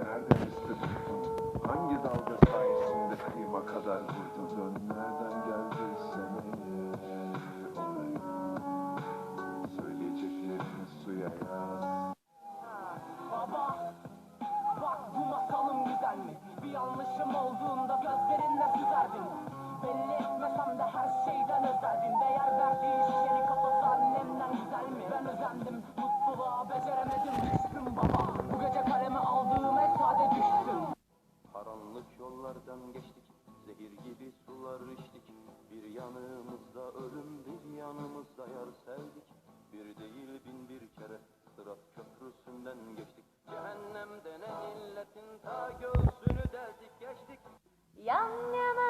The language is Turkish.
Nerede üstü Hangi dalga sayesinde kıyıma kadar vurdun? Nereden geldi semeye? Olay. Söyleyeceklerini suya yaz. Baba, bak bu masalım güzel mi? Bir yanlışım olduğunda gözlerinle süzerdin. Yollardan geçtik, zehir gibi sular içtik. Bir yanımızda ölüm, bir yanımızda yar sevdik. Bir değil bin bir kere sırat köprüsünden geçtik. Cehennem denen illetin ta göğsünü deldik geçtik. Yan yana